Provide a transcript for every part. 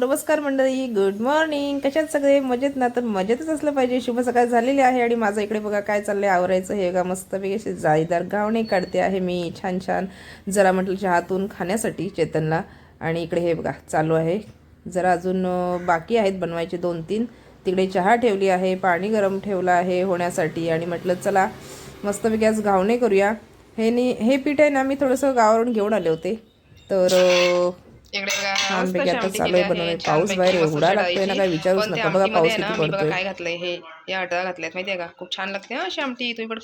नमस्कार मंडळी good morning कशात सगळे? मजेत ना? तर मजेतच असलं पाहिजे. शुभ सकाळ झालेली आहे आणि माझं इकडे बघा काय चाललंय आवरायचं हे बघा. मस्तपैकी असे जाळीदार गावणे काढते आहे मी. छान छान. जरा म्हटलं चहातून खाण्यासाठी चेतनला. आणि इकडे हे बघा चालू आहे. जरा अजून बाकी आहेत बनवायचे दोन तीन. तिकडे चहा ठेवली आहे पाणी गरम ठेवलं आहे होण्यासाठी. आणि म्हटलं चला मस्तपैकी आज घावणे करूया. हे नी हे पीठ आहे ना मी थोडंसं गावावरून घेऊन आले होते. तर आता चालू आहे बनवणे. केली पाऊस बाहेर एवढा लागतोय ना. काही विचारूच नका. बघा, पाऊस किती पडतोय. काय घातलंय हे या अटळा घातल्यात माहितीये का खूप छान लागते हा अशी आमटी तुम्ही पण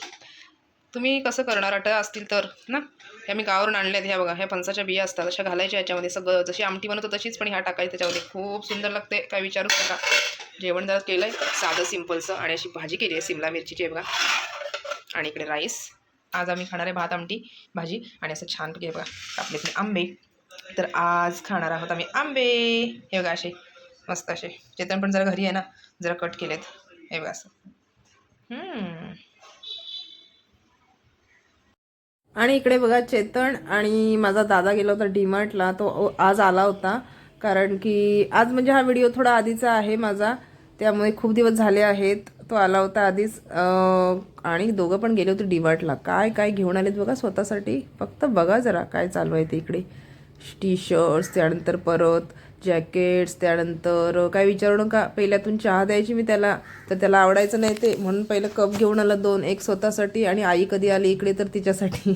तुम्ही कसं करणार अटळा असतील तर ना ह्या मी गावावरून आणल्यात ह्या बघा ह्या फणसाच्या बिया असतात अशा घालायच्या याच्यामध्ये सगळं जशी आमटी बनवतो तशीच पण ह्या टाकायची त्याच्यामध्ये खूप सुंदर लागते काय विचारूच नका जेवण जरा केलंय साधं सिम्पलचं आणि अशी भाजी केली आहे सिमला मिरचीची बघा आणि इकडे राईस आज आम्ही खाणार आहे भात आमटी भाजी आणि असं छान आहे बघा आपले आंबे तर आज खाणार आहोत आम्ही आंबे. हे बघा असे मस्त असे. चेतन पण जरा घरी आहे ना जरा कट केलेत. हे बघा असं. हम्म. आणि इकडे बघा चेतन आणि माझा दादा गेला होता डीमार्टला. तो आज आला होता. कारण की आज म्हणजे हा व्हिडिओ थोडा आधीचा आहे माझा. त्यामुळे खूप दिवस झाले आहेत. तो आला होता आधीच. आणि दोघं पण गेले होते डीमार्टला. काय काय घेऊन आलेत बघा स्वतःसाठी. फक्त बघा जरा काय चालू आहे ते इकडे. टी शर्ट्स त्यानंतर परत जॅकेट्स त्यानंतर काय विचारू नका. पहिल्यातून चहा द्यायची मी त्याला तर त्याला आवडायचं नाही ते. म्हणून पहिलं कप घेऊन आला दोन एक स्वतःसाठी आणि आई कधी आली इकडे तर तिच्यासाठी.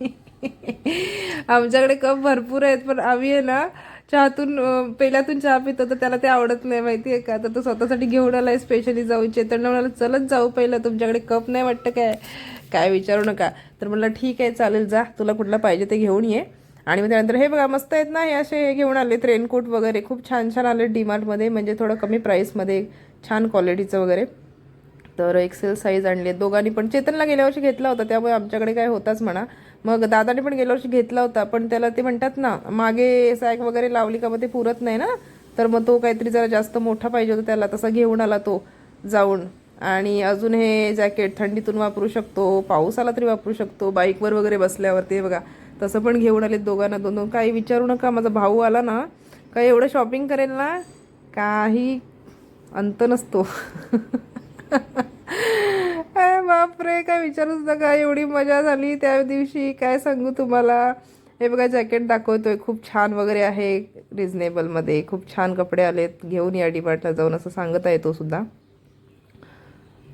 आमच्याकडे कप भरपूर आहेत पण आम्ही आहे ना चहातून पहिल्यातून चहा पितो तर त्याला ते आवडत नाही माहिती आहे का? तर तो स्वतःसाठी घेऊन आला आहे स्पेशली जाऊ चेतन म्हणाला चलत जाऊ पहिलं तुमच्याकडे कप नाही वाटतं काय? काय विचारू नका. तर म्हटलं ठीक आहे चालेल जा. तुला कुठला पाहिजे ते घेऊन ये. आणि मग त्यानंतर हे बघा मस्त आहेत ना हे असे हे घेऊन आलेत रेनकोट वगैरे. खूप छान छान आले डीमार्टमध्ये म्हणजे थोडं कमी प्राईसमध्ये छान क्वालिटीचं वगैरे. तर एक्सेल साईज आणले दोघांनी पण चेतनला गेल्या वर्षी घेतला होता त्यामुळे आमच्याकडे काय होताच म्हणा. मग दादाने पण गेल्या वर्षी घेतला होता पण त्याला ते म्हणतात ना मागे सॅक वगैरे लावली का मग ते पुरत नाही ना. तर मग तो काहीतरी जरा जास्त मोठा पाहिजे होता त्याला तसा घेऊन आला तो जाऊन. आणि अजून हे जॅकेट थंडीतून वापरू शकतो पाऊस आला तरी वापरू शकतो बाईकवर वगैरे बसल्यावर ते बघा. तसं पण घेऊन आले दोघांना. दोन दोन काही विचारू नका. माझा भाऊ आला ना का एवढं शॉपिंग करेल ना काही अंत नसतो. अरे बापरे काय विचारूच नका एवढी मजा झाली त्या दिवशी. काय सांगू तुम्हाला? हे बघा जॅकेट दाखवतोय. खूप छान वगैरे आहे रिझनेबलमध्ये खूप छान कपडे आलेत. घेऊन या डिमार्टला जाऊन असं सांगत आहे तो सुद्धा.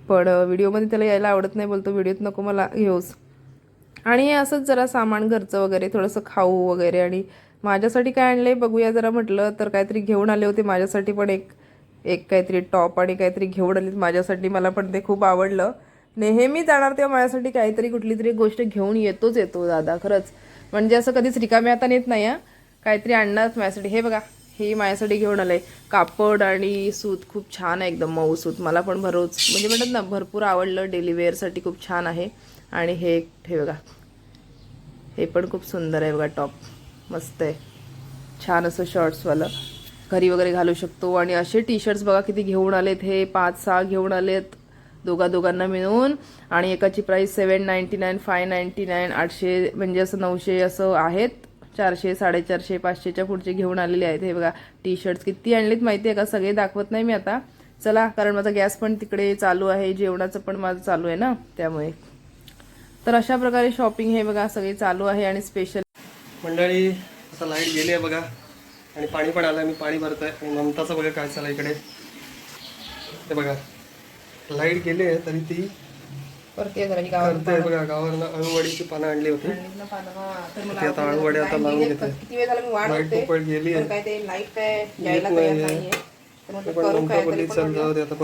पण व्हिडिओमध्ये त्याला यायला आवडत नाही बोलतो. व्हिडिओत नको मला. घेऊस आणि असंच जरा सामान घरचं वगैरे थोडंसं खाऊ वगैरे आणि माझ्यासाठी काय आणलं आहे बघूया. जरा म्हटलं तर काहीतरी घेऊन आले होते माझ्यासाठी पण एक एक काहीतरी टॉप आणि काहीतरी घेऊन आलीत माझ्यासाठी. मला पण ते खूप आवडलं. नेहमी जाणार तेव्हा माझ्यासाठी काहीतरी कुठली तरी गोष्ट घेऊन येतोच येतो दादा खरंच. म्हणजे असं कधीच रिकाम्या आता येत नाही हां. काहीतरी आणणारच माझ्यासाठी. हे बघा हे माझ्यासाठी घेऊन आलं आहे कापड आणि सूत खूप छान आहे एकदम मऊ सूत. मला पण भरोच म्हणजे म्हणतात ना भरपूर आवडलं डेली वेअरसाठी खूप छान आहे. आणि हे एक हे बघा. हे पण खूप सुंदर आहे बघा टॉप मस्त आहे. छान असं शॉर्ट्सवालं घरी वगैरे घालू शकतो. आणि असे टी शर्ट्स बघा किती घेऊन आलेत. हे पाच सहा घेऊन आलेत. दोघा दोघांना मिळून. आणि एकाची price seven ninety nine five ninety nine आठशे म्हणजे असं नऊशे असं आहेत. चारशे साडेचारशे पाचशेच्या पुढचे घेऊन आलेले आहेत. हे बघा टी शर्ट्स किती आणलेत माहिती आहे का? सगळे दाखवत नाही मी आता. चला कारण माझा गॅस पण तिकडे चालू आहे. जेवणाचं पण माझं चालू आहे ना त्यामुळे. तर अशा प्रकारे शॉपिंग हे बघा सगळे चालू आहे आणि स्पेशल मंडळी आता लाइट गेली आहे बघा. आणि पाणी पण आलं मी पाणी भरतोय. आणि ममताचं बघा काय चाललं इकडे. ते बघा. लाइट गेली आहे तरी ती करते ही बघा गावावरनं अळूवडीची पानं आणली होती. हा. आता अळूवडी आता लावून घेते. गेली आहे. पण ममता बोलली चल जाऊ दे आता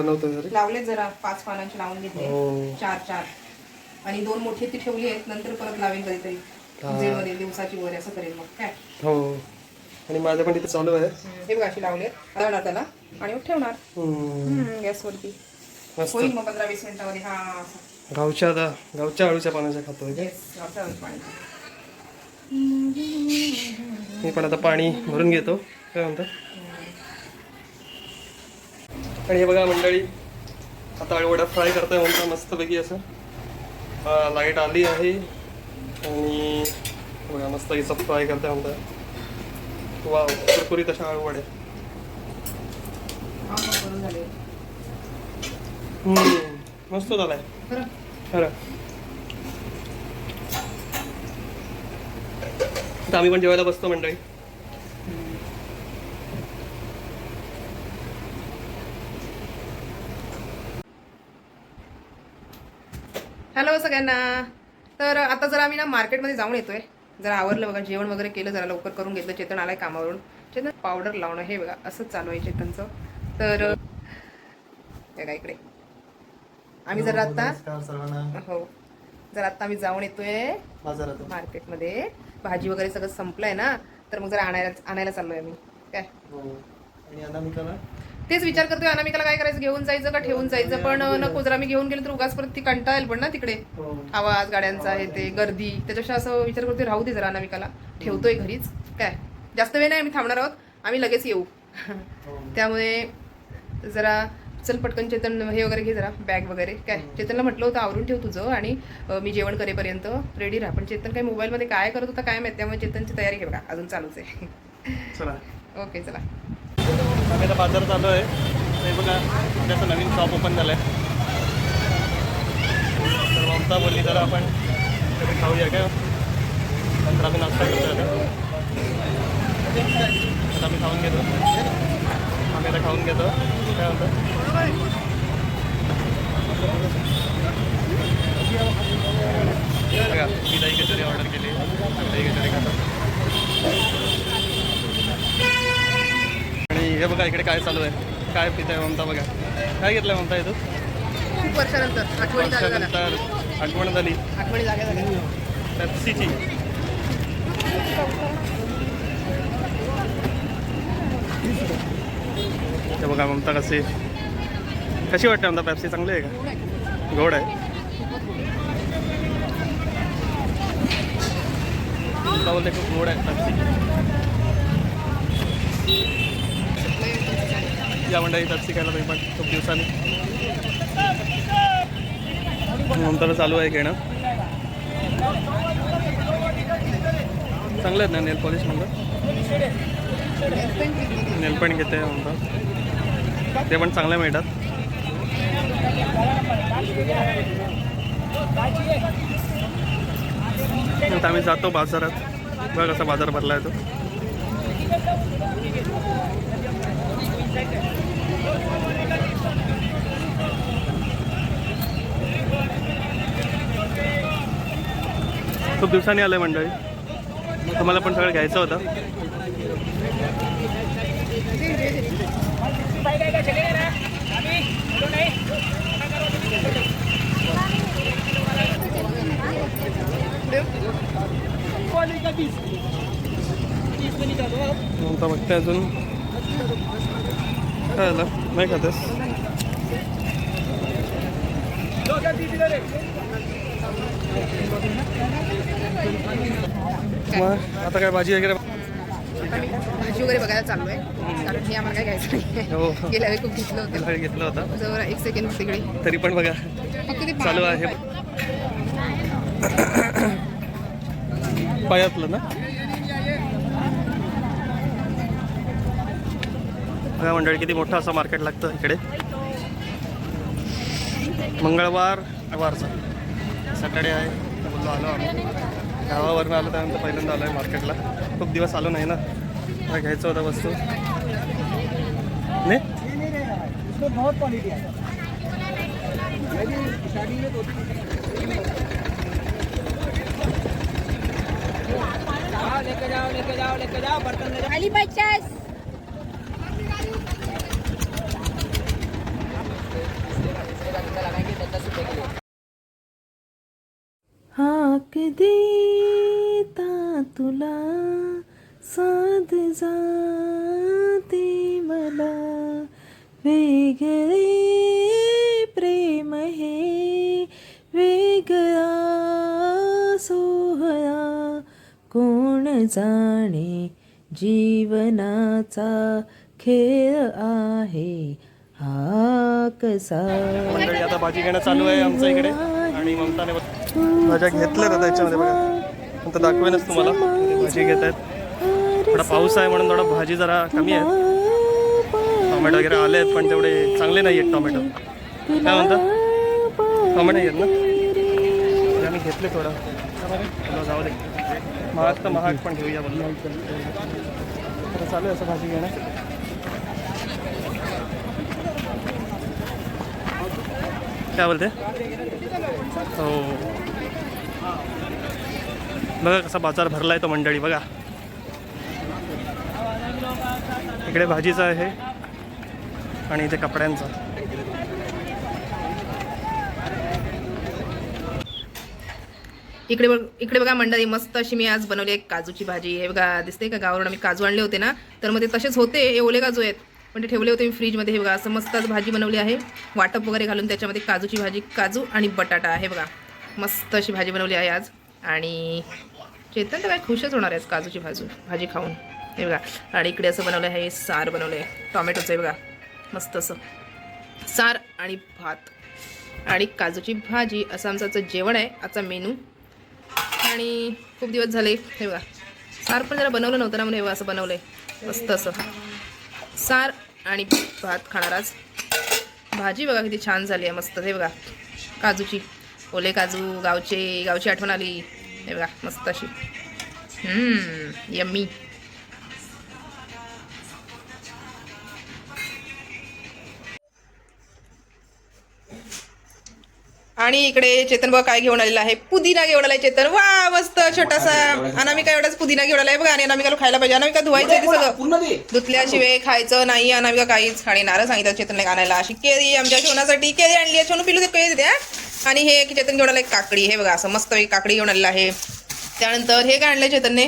लावले जरा. पाच पानांचे लावून घेतले हो. चार चार. आणि दोन मोठी ती ठेवली आहेत नंतर परत लावेल कधीतरी. दिवसाची वगैरे असं करेल मग. काय? हो. आणि माझं पण तिथे चालू आहे. हे बघा अशी लावले लावणार त्याला. आणि मग ठेवणार. गॅसवरती. होईल मग पंधरा वीस मिनिटामध्ये हा. गावच्या आता गावच्या अळूच्या पानाच्या खातोय काय Yes, गावच्या अळूचं पाणी. मी पण आता पाणी भरून घेतो. काय म्हणतात आणि हे बघा मंडळी आता अळवडा फ्राय करताय म्हणता मस्तपैकी असं. लाइट आली आहे आणि बघा मस्त हिचं फ्राय करताय म्हणता वा कुरकुरीत अशा अळवड्या हम्म, मस्त झालाय. खरं? आम्ही पण जेवायला बसतो मंडळी हॅलो सगळ्यांना. तर आता जरा आम्ही ना मार्केटमध्ये जाऊन येतोय. जरा आवरलं बघा जेवण वगैरे केलं जरा लवकर करून घेतलं. चेतन आलाय कामावरून. चेतन पावडर लावणं हे बघा असंच चालू आहे चेतनचं. तर बघा इकडे. आम्ही जर आता हो. जर आता आम्ही जाऊन येतोय मार्केटमध्ये. भाजी वगैरे सगळं संपलंय ना. तर मग जरा आणायला आणायला चाललोय आम्ही. काय? हो. तेच विचार करतोय अनामिकाला काय करायचं? घेऊन जायचं का ठेवून जायचं? पण नको जर आम्ही घेऊन गेलो तर उगाच परत ती कंटाळेल पण ना तिकडे. हो. आवाज गाड्यांचा आहे ते गर्दी. त्याच्यापेक्षा असं विचार करतोय राहू दे जरा अनामिकाला. ठेवतोय घरीच. काय? जास्त वेळ नाही आम्ही थांबणार आहोत. आम्ही लगेच येऊ. हो. त्यामुळे जरा चल पटकन चेतन हे वगैरे घे जरा बॅग वगैरे. काय? चेतनला म्हटलं होतं आवरून ठेव तुझं आणि मी जेवण करेपर्यंत रेडी राहा. पण चेतन काय मोबाईलमध्ये काय करत होता काय माहिती? त्यामुळे चेतनची तयारी घे बघा. अजून चालूच आहे. चला. ओके चला. आम्ही आता बाजारात आलो आहे. ते बघा त्याचं नवीन शॉप ओपन झालं आहे तर ममता बोलली जरा आपण कधी खाऊया का? नंतर आम्ही नाश्ता करतो आता. आम्ही खाऊन घेतो. आम्ही आता खाऊन घेतो. काय म्हणतो? बघा मी दही कचोरी ऑर्डर केली. दही कचोरी खातो. हे बघा इकडे काय चालू आहे. काय पित आहे ममता बघा. काय घेतलं ममता हे तू खूप वर्षानंतर वर्षानंतर आठवण झाली. आठवणी जागा झाल्या. पेप्सीची हे बघा ममता कशी कशी वाटते ममता? पेप्सी चांगली आहे का? गोड आहे. ममता बोलते खूप गोड आहे पेप्सी या मंडळी पेप्सी शिकायला तुम्ही पण खूप दिवसांनी. नंतर चालू आहे घेणं चांगलं आहेत ना नेल पॉलिश म्हणलं नेल पण घेते म्हणतात ते पण चांगले मिळतात. आता आम्ही जातो बाजारात. बघ कसा बाजार भरला आहे तो. खूप दिवसांनी आलं मंडळी. तुम्हाला पण सगळं घ्यायचं होतं. आता बघते अजून. काय झालं नाही खातेस मग आता काय भाजी वगैरे? भाजी वगैरे बघायला चाललो आहे कारण मी आम्हाला काय घ्यायचं नाही हो. गेल्या वेळी खूप घेतलं होतं. घेतलं होतं. जवळ एक सेकंड तिकडे तरी पण बघा. चालू आहे. पायातलं ना? बघा मंडळी किती मोठं असं मार्केट लागतं इकडे? मंगळवार वारचा सॅटर्डे आहे. बोललो आलो आम्ही. गावावरनं आलो त्यानंतर पहिल्यांदा आलो आहे मार्केटला खूप दिवस आलो नाही ना. काय घ्यायचं होतं वस्तू. नाही बहुत क्वालिटी लेके जाओ लेके जाओ लेके जाओ बर्तन ले जाओ हाक देता तुला साध जाते मला. वेगळे प्रेम हे वेगळा सोहळा कोण जाणे जीवनाचा खेळ आहे? हा कसा मंडळी आता भाजी घेणं चालू आहे आमच्या इकडे. आणि ममताने बघ- भाज्या घेतल्या आता त्याच्यामध्ये बघा. नंतर दाखवेनच तुम्हाला. भाजी घेत आहेत. थोडा पाऊस आहे म्हणून थोडा भाजी जरा कमी आहे टोमॅटो वगैरे आले आहेत पण तेवढे चांगले नाही आहेत टोमॅटो. काय म्हणतात टोमॅटो आहेत ना? आम्ही घेतले थोडं. जाऊ दे. महाग तर महाग पण घेऊया बोललो चालू आहे असं भाजी घेणं. काय बोलते? हो. बघा कसा बाजार भरला आहे तो मंडळी बघा. इकडे भाजीचा आहे आणि इथे कपड्यांचा. इकडे बघ इकडे बघा मंडळी मस्त अशी मी आज बनवली एक काजूची भाजी. हे बघा दिसते का गावावरून आम्ही काजू आणले होते ना तर मग ते तसेच होते हे ओले काजू आहेत. पण ते ठेवले होते मी फ्रीजमध्ये. हे बघा असं मस्त आज भाजी बनवली आहे. वाटप वगैरे घालून त्याच्यामध्ये काजूची भाजी काजू आणि बटाटा आहे बघा. मस्त अशी भाजी बनवली आहे आज. आणि चेतन तर काय खुशच होणार आहे आज काजूची भाजू भाजी खाऊन. हे बघा आणि इकडे असं बनवलं आहे सार बनवलं आहे. टॉमॅटोचं आहे बघा मस्त असं. सार आणि भात. आणि काजूची भाजी असं आमचं आजचं जेवण आहे आजचा मेनू. आणि खूप दिवस झाले हे बघा. सार पण जरा बनवलं नव्हतं ना म्हणून हे असं बनवलं आहे मस्त असं. सार आणि भात खाणार आज. भाजी बघा किती छान झाली आहे मस्त. हे बघा काजूची. ओले काजू गावचे गावची आठवण आली. हे बघा मस्त अशी. यम्मी. आणि इकडे चेतन बघा काय घेऊन आलेला आहे. पुदिना घेऊन आलाय चेतन. वा मस्त छोटासा. अनामिका एवढाच पुदिना घेऊन आलाय बघा आणि अनामिकाला खायला पाहिजे. अनामिका धुवायचं आहे ते सगळं. धुतल्याशिवाय खायचं नाही अनामिका काहीच आणि नारळ सांगितलं चेतनला आणायला. अशी केळी आमच्या शोनासाठी केळी आणली आहे. सोनू पिलू ते केळी द्या आणि हे चेतन घेऊन आलाय काकडी. हे बघा असं मस्त काकडी घेऊन आलेलं आहे. त्यानंतर हे काय आणलंय चेतनने?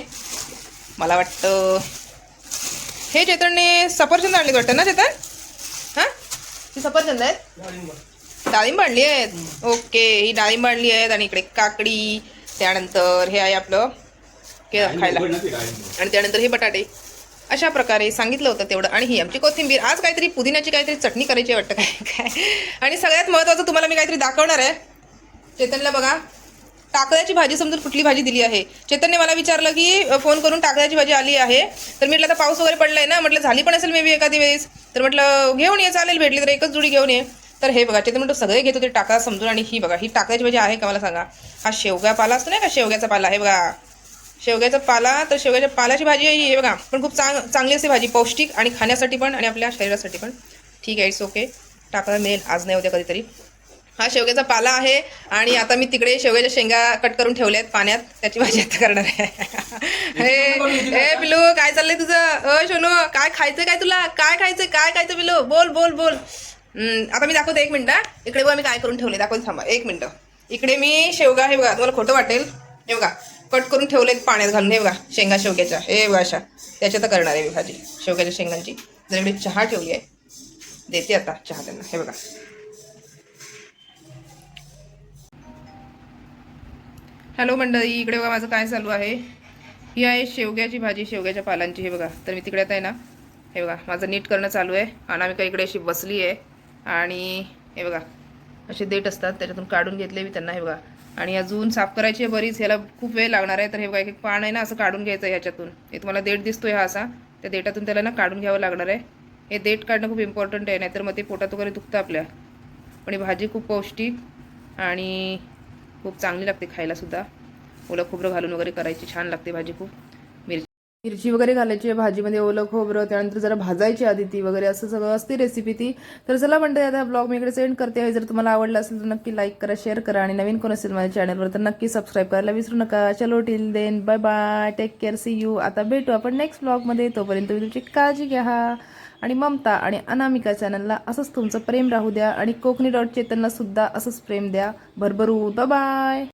मला वाटतं हे चेतनने सफरचंद आणले वाटतं ना चेतन? हां? ही सफरचंद आहेत? डाळिंब आणली आहेत. ओके ही डाळिंब आणली आहेत आणि इकडे काकडी त्यानंतर हे आहे आपलं के खायला आणि त्यानंतर हे बटाटे. अशा प्रकारे सांगितलं होतं तेवढं. आणि ही आमची कोथिंबीर. आज काहीतरी पुदिन्याची काहीतरी चटणी करायची वाटतं. काय? काय आणि सगळ्यात महत्त्वाचं तुम्हाला मी काहीतरी दाखवणार आहे. चेतनला बघा. टाकळ्याची भाजी समजून कुठली भाजी दिली आहे. चेतनने मला विचारलं की फोन करून टाकळ्याची भाजी आली आहे. तर मी म्हटलं आता पाऊस वगैरे पडलाय ना? म्हटलं झाली पण असेल मे बी एखादी वेळेस. तर म्हटलं घेऊन ये चालेल भेटली तर एकच जुडी घेऊन ये. तर हे बघा चेतन म्हटलं सगळे घेत होते टाका समजून आणि ही बघा ही टाकळ्याची भाजी आहे का मला सांगा? हा शेवगा पाला असतो नाही का? शेवग्याचा पाला हे बघा. शेवग्याचा पाला तर शेवग्याच्या पालाची भाजी आहे ही बघा. पण खूप चांग चांगली असते भाजी पौष्टिक आणि खाण्यासाठी पण आणि आपल्या शरीरासाठी पण. ठीक आहे इट्स ओके टाकळा मिळेल. आज नाही उद्या कधीतरी. हा शेवग्याचा पाला आहे आणि आता मी तिकडे शेवग्याच्या शेंगा कट करून ठेवल्या आहेत पाण्यात. त्याची भाजी आता करणार आहे. हे पिलू काय चाललंय तुझं? अ शोनू काय खायचं काय तुला? काय खायचं काय खायचं पिलू बोल बोल बोल. आता मी दाखवते एक मिनटं इकडे बघा मी काय करून ठेवले दाखवते थांबा. एक मिनटं. इकडे मी शेवगा हे बघा तुम्हाला खोटं वाटेल. हे बघा कट करून ठेवलेत पाण्यात घालून हे बघा शेंगा शेवग्याच्या. हे बघा अशा. तर करणार आहे मी भाजी शेवग्याच्या शेंगांची. जर इकडे चहा ठेवली आहे देते आता चहा त्यांना हे बघा. हॅलो मंडळी इकडे बघा माझं काय चालू आहे. ही आहे शेवग्याची भाजी शेवग्याच्या पालांची हे बघा. तर मी तिकडे आता आहे ना हे बघा माझं नीट करणं चालू आहे. अनामिका इकडे अशी बसली आहे आणि हे बघा असे देठ असतात त्याच्यातून काढून घेतले मी त्यांना हे बघा. आणि अजून साफ करायची आहे बरीच ह्याला खूप वेळ लागणार आहे. तर हे बघा एक पान आहे ना असं काढून घ्यायचं आहे ह्याच्यातून. हे तुम्हाला देठ दिसतो हा असा. त्या देठातून त्याला ना काढून घ्यावं लागणार आहे. हे देठ काढणं खूप इम्पॉर्टंट आहे नाहीतर मग ते पोटात वगैरे दुखतं आपल्या. पण ही भाजी खूप पौष्टिक आणि खूप चांगली लागते खायलासुद्धा ओलं खोबरं घालून वगैरे करायची छान लागते भाजी खूप. मिरची वगैरे घालायची आहे भाजीमध्ये ओलं खोबरं त्यानंतर जरा भाजायची आधी ती वगैरे असं सगळं असते रेसिपी ती. तर चला म्हणते आता ब्लॉग मी इकडे सेंड करते आहे. जर तुम्हाला आवडलं असेल तर नक्की लाईक करा शेअर करा आणि नवीन कोण असेल माझ्या चॅनलवर तर नक्की सबस्क्राईब करायला विसरू नका. चलो till then bye bye take care see you आता भेटू आपण नेक्स्ट ब्लॉगमध्ये तोपर्यंत तुम्ही तुमची काळजी घ्या. आणि ममता आणि अनामिका चॅनलला असंच तुमचं प्रेम राहू द्या आणि कोकणी डॉट चेतनला सुद्धा असंच प्रेम द्या. भरभरू बाय